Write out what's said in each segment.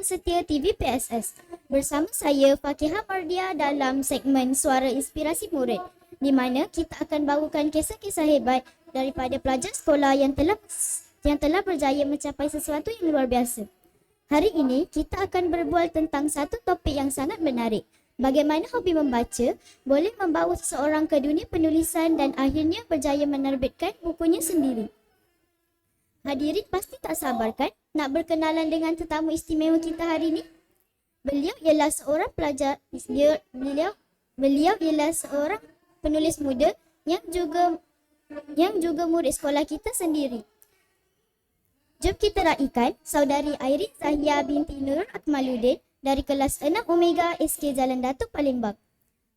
setia TV PSS. Bersama saya Fakihah Mardia dalam segmen Suara Inspirasi Murid di mana kita akan bawakan kisah-kisah hebat daripada pelajar sekolah yang telah yang telah berjaya mencapai sesuatu yang luar biasa. Hari ini kita akan berbual tentang satu topik yang sangat menarik. Bagaimana hobi membaca boleh membawa seseorang ke dunia penulisan dan akhirnya berjaya menerbitkan bukunya sendiri. Hadirin pasti tak sabar kan nak berkenalan dengan tetamu istimewa kita hari ini? Beliau ialah seorang pelajar dia, beliau beliau ialah seorang penulis muda yang juga yang juga murid sekolah kita sendiri. Jom kita raikan saudari Airin Zahia binti Nurul Akmaluddin dari kelas 6 Omega SK Jalan Datuk Palembang.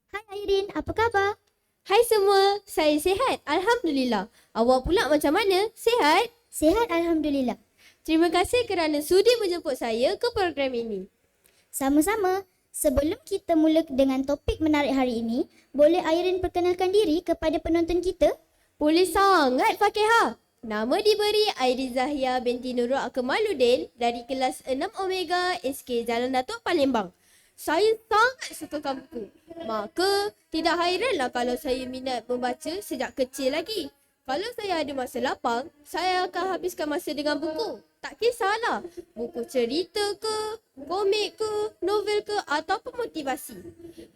Hai Airin, apa khabar? Hai semua, saya sihat. Alhamdulillah. Awak pula macam mana? Sihat? Sihat Alhamdulillah. Terima kasih kerana sudi menjemput saya ke program ini. Sama-sama. Sebelum kita mula dengan topik menarik hari ini, boleh Airin perkenalkan diri kepada penonton kita? Boleh sangat Fakihah. Nama diberi Airin Zahia binti Nurul Akmaluddin dari kelas 6 Omega SK Jalan Datuk Palembang. Saya sangat suka buku. Maka tidak hairanlah kalau saya minat membaca sejak kecil lagi. Kalau saya ada masa lapang, saya akan habiskan masa dengan buku. Tak kisahlah, buku cerita ke, komik ke, novel ke ataupun motivasi.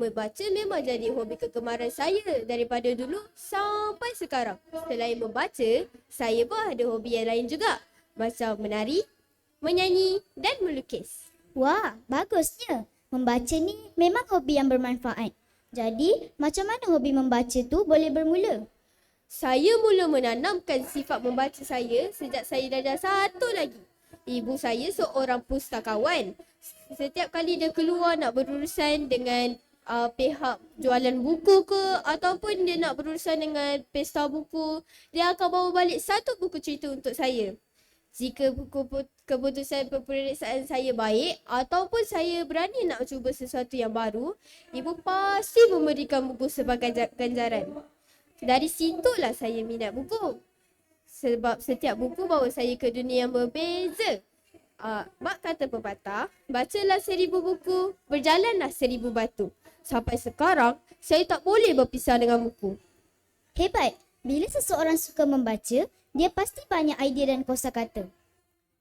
Membaca memang jadi hobi kegemaran saya daripada dulu sampai sekarang. Selain membaca, saya pun ada hobi yang lain juga. Macam menari, menyanyi dan melukis. Wah, bagusnya. Membaca ni memang hobi yang bermanfaat. Jadi, macam mana hobi membaca tu boleh bermula? Saya mula menanamkan sifat membaca saya sejak saya darjah satu lagi. Ibu saya seorang pustakawan. Setiap kali dia keluar nak berurusan dengan uh, pihak jualan buku ke ataupun dia nak berurusan dengan pesta buku, dia akan bawa balik satu buku cerita untuk saya. Jika buku keputusan peperiksaan saya baik ataupun saya berani nak cuba sesuatu yang baru, ibu pasti memberikan buku sebagai ganjaran. Dari situlah saya minat buku. Sebab setiap buku bawa saya ke dunia yang berbeza. Uh, bak kata pepatah, bacalah seribu buku, berjalanlah seribu batu. Sampai sekarang, saya tak boleh berpisah dengan buku. Hebat! Bila seseorang suka membaca, dia pasti banyak idea dan kosa kata.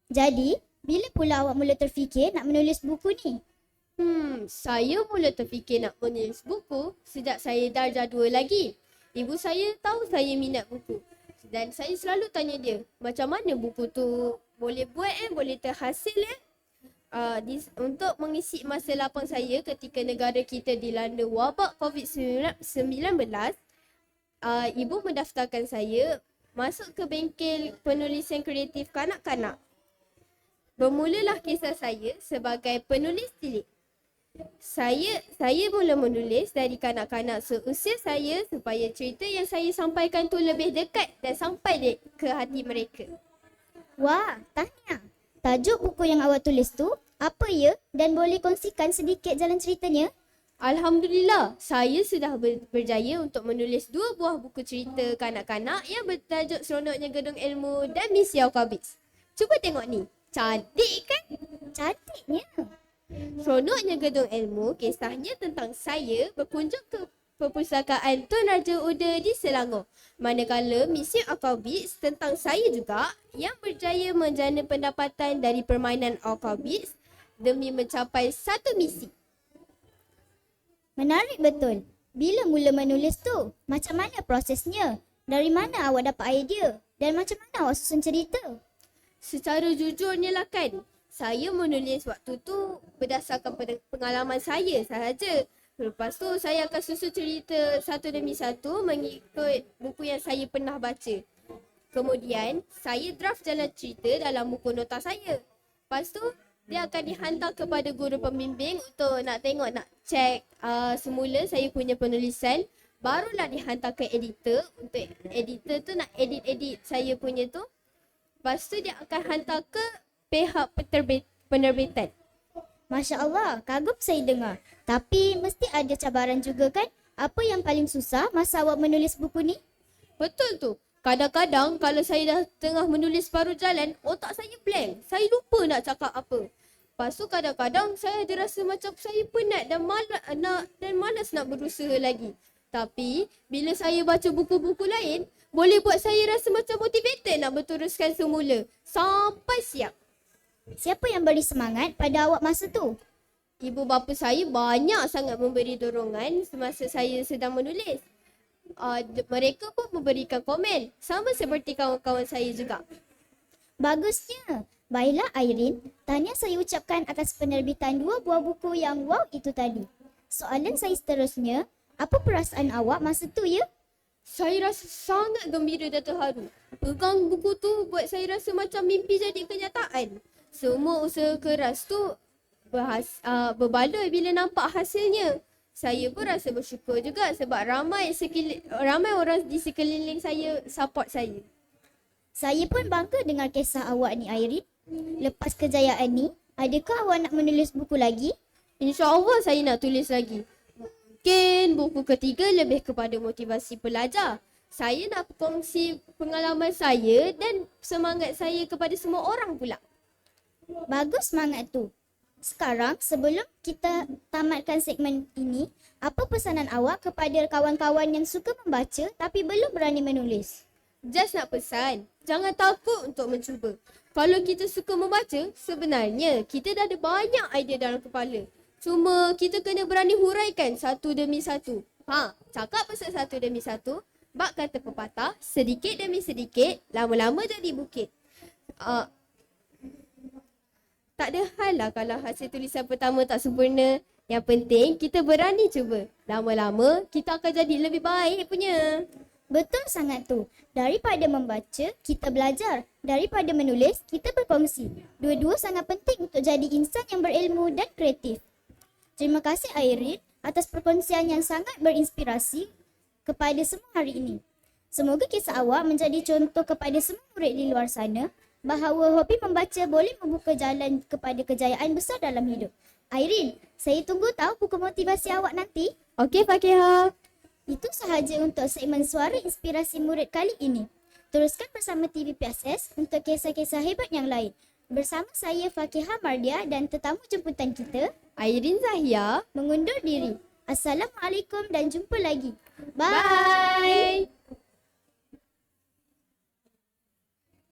Jadi, bila pula awak mula terfikir nak menulis buku ni? Hmm, saya mula terfikir nak menulis buku sejak saya darjah dua lagi. Ibu saya tahu saya minat buku. Dan saya selalu tanya dia, macam mana buku tu boleh buat eh, boleh terhasil eh? Uh, di, untuk mengisi masa lapang saya ketika negara kita dilanda wabak COVID-19, uh, ibu mendaftarkan saya masuk ke bengkel penulisan kreatif kanak-kanak. Bermulalah kisah saya sebagai penulis cilik. Saya saya mula menulis dari kanak-kanak seusia saya supaya cerita yang saya sampaikan tu lebih dekat dan sampai de ke hati mereka. Wah, tanya. Tajuk buku yang awak tulis tu apa ya dan boleh kongsikan sedikit jalan ceritanya? Alhamdulillah, saya sudah ber- berjaya untuk menulis dua buah buku cerita kanak-kanak yang bertajuk Seronoknya Gedung Ilmu dan Miss Yau Kabis. Cuba tengok ni. Cantik kan? Cantiknya. Seronoknya gedung ilmu, kisahnya tentang saya berkunjung ke perpustakaan Tun Raja Uda di Selangor. Manakala misi Akabits tentang saya juga yang berjaya menjana pendapatan dari permainan Akabits demi mencapai satu misi. Menarik betul. Bila mula menulis tu? Macam mana prosesnya? Dari mana awak dapat idea? Dan macam mana awak susun cerita? Secara jujurnya lah kan, saya menulis waktu tu berdasarkan pengalaman saya sahaja. Lepas tu saya akan susun cerita satu demi satu mengikut buku yang saya pernah baca. Kemudian saya draft jalan cerita dalam buku nota saya. Lepas tu dia akan dihantar kepada guru pembimbing untuk nak tengok nak check uh, semula saya punya penulisan. Barulah dihantar ke editor untuk editor tu nak edit-edit saya punya tu. Lepas tu dia akan hantar ke pihak penerbit, penerbitan. Masya Allah, kagum saya dengar. Tapi mesti ada cabaran juga kan? Apa yang paling susah masa awak menulis buku ni? Betul tu. Kadang-kadang kalau saya dah tengah menulis baru jalan, otak saya blank. Saya lupa nak cakap apa. Lepas tu kadang-kadang saya ada rasa macam saya penat dan malas nak dan malas nak berusaha lagi. Tapi bila saya baca buku-buku lain, boleh buat saya rasa macam motivated nak berteruskan semula sampai siap. Siapa yang beri semangat pada awak masa tu? Ibu bapa saya banyak sangat memberi dorongan semasa saya sedang menulis. Uh, mereka pun memberikan komen sama seperti kawan-kawan saya juga. Bagusnya. Baiklah Airin, tahniah saya ucapkan atas penerbitan dua buah buku yang wow itu tadi. Soalan saya seterusnya, apa perasaan awak masa tu ya? Saya rasa sangat gembira dan terharu. Pegang buku tu buat saya rasa macam mimpi jadi kenyataan. Semua usaha keras tu berhas, uh, berbaloi bila nampak hasilnya. Saya pun rasa bersyukur juga sebab ramai sekeli, ramai orang di sekeliling saya support saya. Saya pun bangga dengar kisah awak ni Airin. Lepas kejayaan ni, adakah awak nak menulis buku lagi? InsyaAllah saya nak tulis lagi. Mungkin buku ketiga lebih kepada motivasi pelajar. Saya nak kongsi pengalaman saya dan semangat saya kepada semua orang pula. Bagus semangat tu. Sekarang sebelum kita tamatkan segmen ini, apa pesanan awak kepada kawan-kawan yang suka membaca tapi belum berani menulis? Just nak pesan, jangan takut untuk mencuba. Kalau kita suka membaca, sebenarnya kita dah ada banyak idea dalam kepala. Cuma kita kena berani huraikan satu demi satu. Ha, cakap pasal satu demi satu, bak kata pepatah, sedikit demi sedikit, lama-lama jadi bukit. Uh, tak ada hal lah kalau hasil tulisan pertama tak sempurna. Yang penting kita berani cuba. Lama-lama kita akan jadi lebih baik punya. Betul sangat tu. Daripada membaca, kita belajar. Daripada menulis, kita berkongsi. Dua-dua sangat penting untuk jadi insan yang berilmu dan kreatif. Terima kasih Airin atas perkongsian yang sangat berinspirasi kepada semua hari ini. Semoga kisah awak menjadi contoh kepada semua murid di luar sana bahawa hobi membaca boleh membuka jalan kepada kejayaan besar dalam hidup. Airin, saya tunggu tahu buku motivasi awak nanti. Okey Fakihah. Itu sahaja untuk segmen Suara Inspirasi Murid kali ini. Teruskan bersama TV PSS untuk kisah-kisah hebat yang lain. Bersama saya Fakihah Mardia dan tetamu jemputan kita, Airin Zahia. mengundur diri. Assalamualaikum dan jumpa lagi. Bye. Bye.